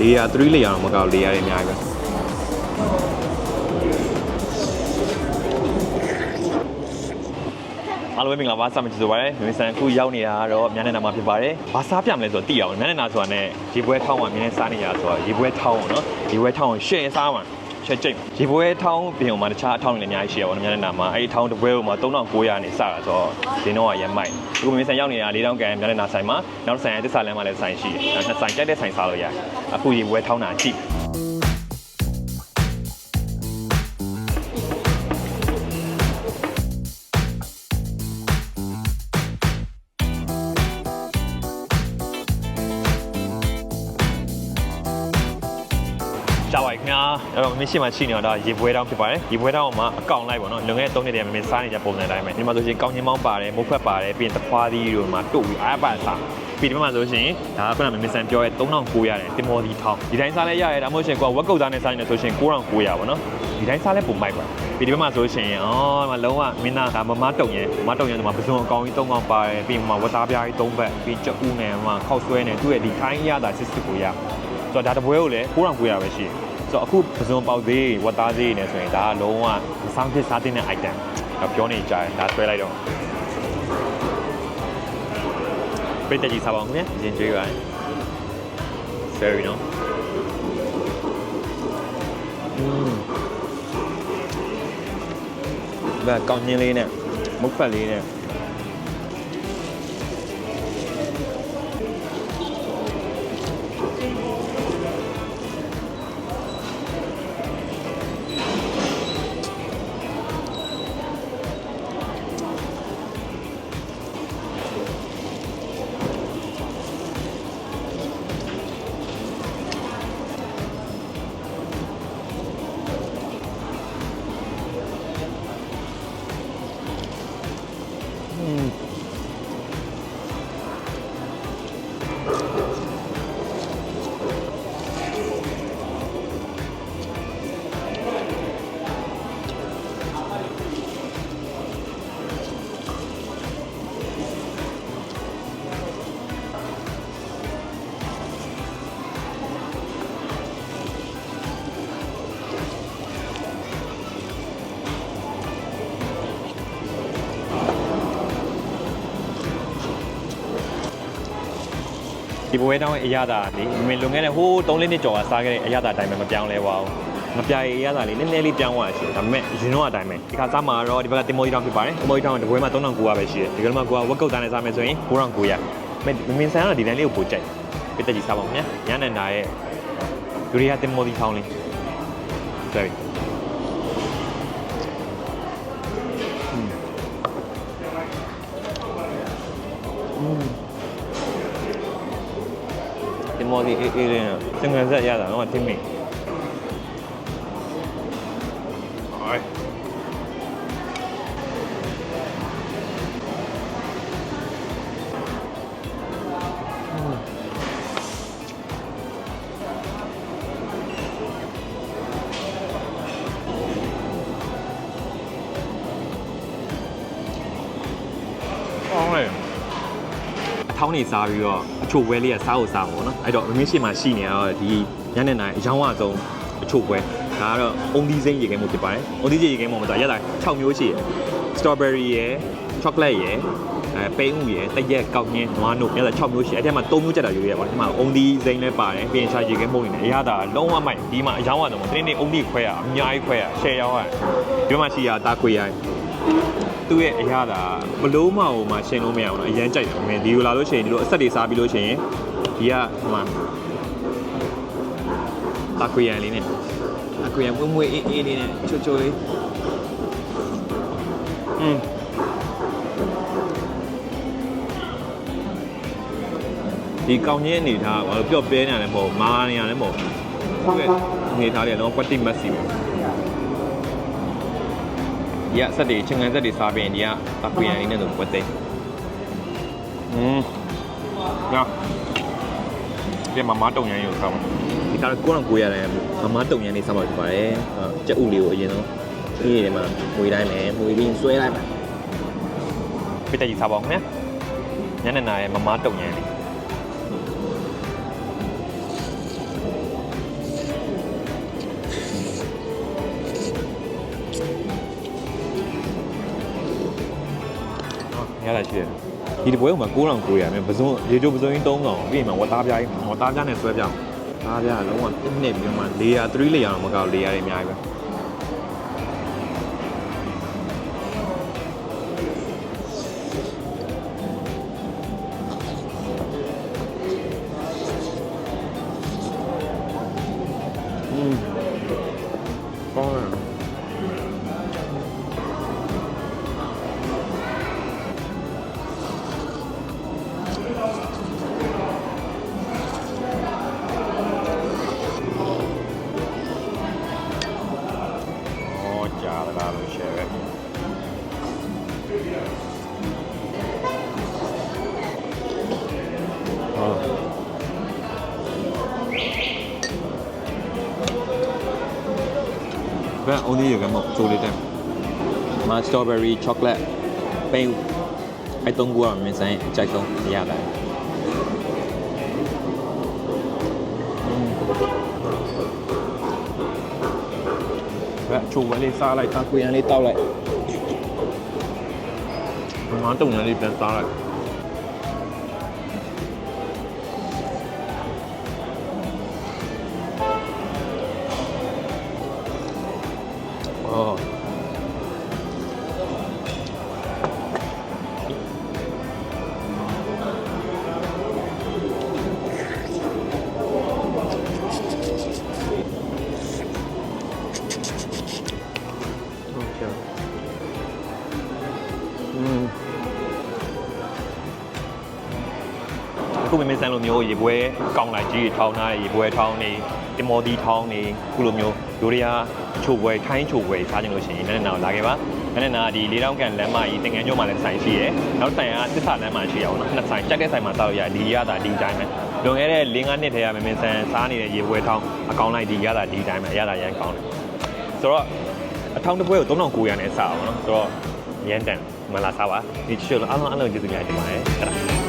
လေယာ3လေယာတော့မကောက်လေယာတွေအများကြီးပဲအားလုံးပဲမင်္ဂလာပါစမချစ်ဆိုပါရယ်မင်းဆန်အခုရောက်နေတာကတော့မြန်နေတာမှာဖြစ်ပါတယ်ဘာစားပြမလဲဆိုတော့သိအောင်မြန်နေတာဆိုတာနဲ့ရေပွဲထောင်းမှာမြင်းနဲ့စားနေရဆိုတော့ရေပွဲထောင်းအောင်နော်ရေပွဲထောင်းအောင်ရှယ်စားမှာ ရှယ်ကျိတ်ရေပွဲထောင်းပြင်အောင်မှာတခြားအထောင်းတွေလည်းအများကြီးရှိရပါတော့မြန်နေတာမှာအဲ့ဒီထောင်းတစ်ပွဲကိုမှ3900နဲ့စတာဆိုတော့ဒီတော့ကရမိုက်အခုမင်းဆန်ရောက်နေတာ4000ကန်မြန်နေတာဆိုင်မှာနောက်ဆိုင်ရတစ္ဆာလမ်းမှာလည်းဆိုင်ရှိတယ်နှစ်ဆိုင်ကြိုက်တဲ့ဆိုင်စားလို့ရတယ်အခုရေပွဲထောင်းတာကြည့် အဲ့တော့မင်းရှိမှရှိနေတော့ဒါရေပွဲတောင်းဖြစ်ပါတယ်ရေပွဲတောင်းမှာအကောင်လိုက်ပေါ့နော်လွန်ခဲ့တဲ့3နှစ်တည်းမင်းစားနေကြပုံစံတိုင်းပဲဒီမှာဆိုရှင်ကောင်းချင်းမောင်းပါတယ်မုတ်ဖက်ပါတယ်ပြီးရင်တခွားသီးတို့မှာတို့ပြီးအားပါစားပြီးဒီမှာဆိုရှင်ဒါကခုနကမင်းဆန်ပြောရဲ3900ရတယ်တင်မော်ဒီထောင်းဒီတိုင်းစားလဲရရဲဒါမှမဟုတ်ရှင်ကိုဝက်ကုတ်သားနဲ့စားနေတယ်ဆိုရှင်9900ပေါ့နော်ဒီတိုင်းစားလဲပုံမိုက်ပါပြီးဒီဘက်မှာဆိုရှင်အော်မလုံးဝမင်းသားဒါမမတုံရဲမတုံရဲဒီမှာပစုံအကောင်ကြီး3ကောင်ပါတယ်ပြီးမှဝက်သားပြားကြီး3ဘက်ပြီးကြက်ဦးနဲ့မှခောက်ဆွဲနဲ့သူ့ရဲ့ဒီထိုင်းရတာစစ်စစ်ကိုရဆိုတော့ဒါတပွဲကိုလည်း9900ပဲရှိတယ် ဆိုတော့အခုပစုံပေါက်သေးဝတ်သားသေးနေဆိုရင်ဒါကလုံးဝမဆောင်ဖြစ်စားတဲ့ item တော့ပြောနေကြတယ်ဒါဆွဲလိုက်တော့ပိတ်တက်ကြီးစားပါအောင်ခင်ဗျာရင်ကျွေးပါဆယ်ရီနော်อืมဒါကောင်းချင်းလေးနဲ့မုတ်ဖက်လေးနဲ့ ဒီဘဝဲတောင်းရဲ့အရသာလေးမင်းလွန်ခဲ့တဲ့ဟိုး3လနှစ်ကျော်ကစားခဲ့တဲ့အရသာအတိုင်းပဲမပြောင်းလဲပါဘူးမပြည့်အရသာလေးနည်းနည်းလေးပြောင်းသွားရှိတယ်ဒါပေမဲ့ရင်တော့အတိုင်းပဲဒီခါစားမှာတော့ဒီဘက်ကတင်မောကြီးတောင်းဖြစ်ပါတယ်တင်မောကြီးတောင်းကတပွဲမှာ3900ပဲရှိတယ်ဒီကနေ့မှာကိုကဝက်ကုတ်သားနဲ့စားမယ်ဆိုရင်9900မင်းမင်းဆန်ကဒီတိုင်းလေးကိုပိုကြိုက်ပြတ်တက်ကြီးစားပါဦးခင်ဗျာညနေနာရဲ့ဒူရီယာတင်မောကြီးထောင်းလေးဆယ်တင် မောကြီးအေးအေးလေးနဲ့စင်ငန်ဆက်ရတာတော့တင်းမိ အထောင်းနေစားပြီးတော့အချို့ပွဲလေးကစားဖို့စားမှာပေါ့နော်အဲ့တော့မင်းရှိမှရှိနေတော့ဒီညနေနိုင်အယောင်းဝဆုံးအချို့ပွဲဒါကတော့အုံသီးစိမ့်ရေခဲမှုဖြစ်ပါတယ်အုံသီးစိမ့်ရေခဲမှုမှာဆိုရက်တာ6မျိုးရှိတယ် strawberry ရယ် chocolate ရယ်အဲပိန်းဥရယ်တရက်ကောက်ညင်းနွားနို့ရက်တာ6မျိုးရှိတယ်အဲ့ထဲမှာ3မျိုးကြက်တာယူရပါဒီမှာအုံသီးစိမ့်လည်းပါတယ်ပြီးရင်ရှာရေခဲမှုနေတယ်အရသာလုံးဝမိုက်ဒီမှာအယောင်းဝဆုံးတင်းတင်းအုံသီးခွဲရအများကြီးခွဲရ share ရောင်းရဒီမှာရှိရတာခွေရ သူ့ရဲ့အရာသာဘလို့မအောင်မှရှင်းလို့မရအောင်တော့အရန်ကြိုက်တယ်မင်းဒီလိုလာလို့ရှိရင်ဒီလိုအဆက်တွေစားပြီးလို့ရှိရင်ဒီကဟိုမှာတာကွေရန်လေးနဲ့တာကွေရန်မွေ့မွေ့အေးအေးလေးနဲ့ချိုချိုလေးอืมဒီကောင်းကြီးအနေထားကဘာလို့ပျော့ပဲနေရလဲမဟုတ်မာနေရလဲမဟုတ်သူ့ရဲ့အနေထားတွေကတော့ကွက်တိမက်စီပဲ ဒီကစက်တွေချင်းကန်စက်တွေစားပြီးရင်ဒီကတကွေရန်လေးနဲ့တော့ပွက်သိမ်းอืมညာဒီမမတုံရန်ရုပ်စားမှာဒီကတော့ကိုတော့ကိုရတယ်မမတုံရန်လေးစားမှာဖြစ်ပါတယ်ကြက်ဥလေးကိုအရင်ဆုံးဒီထဲမှာမွေတိုင်းမယ်မွေပြီးဆွဲလိုက်ပါပြတက်ကြီးစားပါအောင်ခင်ဗျညနေနာရဲ့မမတုံရန်လေး ရတာရှိတယ်ဒီတပွဲကမှ9900မယ်ပစုံရေချိုးပစုံကြီး3000ပြီးရင်မှဝတ်သားပြားကြီးဝတ်သားပြားနဲ့ဆွဲပြအောင်သားပြားကလုံးဝတစ်နှစ်ပြီးမှ layer 3 layer တော့မကောက် layer တွေအများကြီးပဲ ဘယ် only ရကမချိုးလေးတယ်။မ strawberry chocolate ပိန်အဲ့တုံးကူကမင်းဆိုင်အကြိုက်ဆုံးရတာ။ဘယ်ချိုးဝဲလေးစားလိုက်တာကိုရန်လေးတောက်လိုက်။ဘာမှတုံရလေးပြန်စားလိုက်။哦。嗯。 ခုမင်းမင်းဆန်းလိုမျိုးရေပွဲကောင်းလိုက်ကြီးထောင်းထားတဲ့ရေပွဲထောင်းနေတင်မော်ဒီထောင်းနေခုလိုမျိုးလူတွေကချိုပွဲထိုင်းချိုပွဲစားကြလို့ရှိရင်နည်းနည်းတော့လာခဲ့ပါနည်းနည်းနာဒီလေးတောင်းကန်လမ်းမကြီးတင်ငန်းကျော်မှာလည်းဆိုင်ရှိရယ်နောက်ဆိုင်ကသစ္စာလမ်းမှာရှိရအောင်နော်နှစ်ဆိုင်ကြက်တဲ့ဆိုင်မှာတောက်ရဒီရတာဒီတိုင်းပဲလွန်ခဲ့တဲ့၄-၅နှစ်တည်းကမင်းမင်းဆန်းစားနေတဲ့ရေပွဲထောင်းအကောင်းလိုက်ဒီရတာဒီတိုင်းပဲအရတာရန်ကောင်းတယ်ဆိုတော့အထောင်းတစ်ပွဲကို3900နဲ့စားအောင်နော်ဆိုတော့ရန်တန်မလာစားပါဒီချစ်လို့အားလုံးအားလုံးကျေးဇူးများတင်ပါတယ်ဟုတ်လား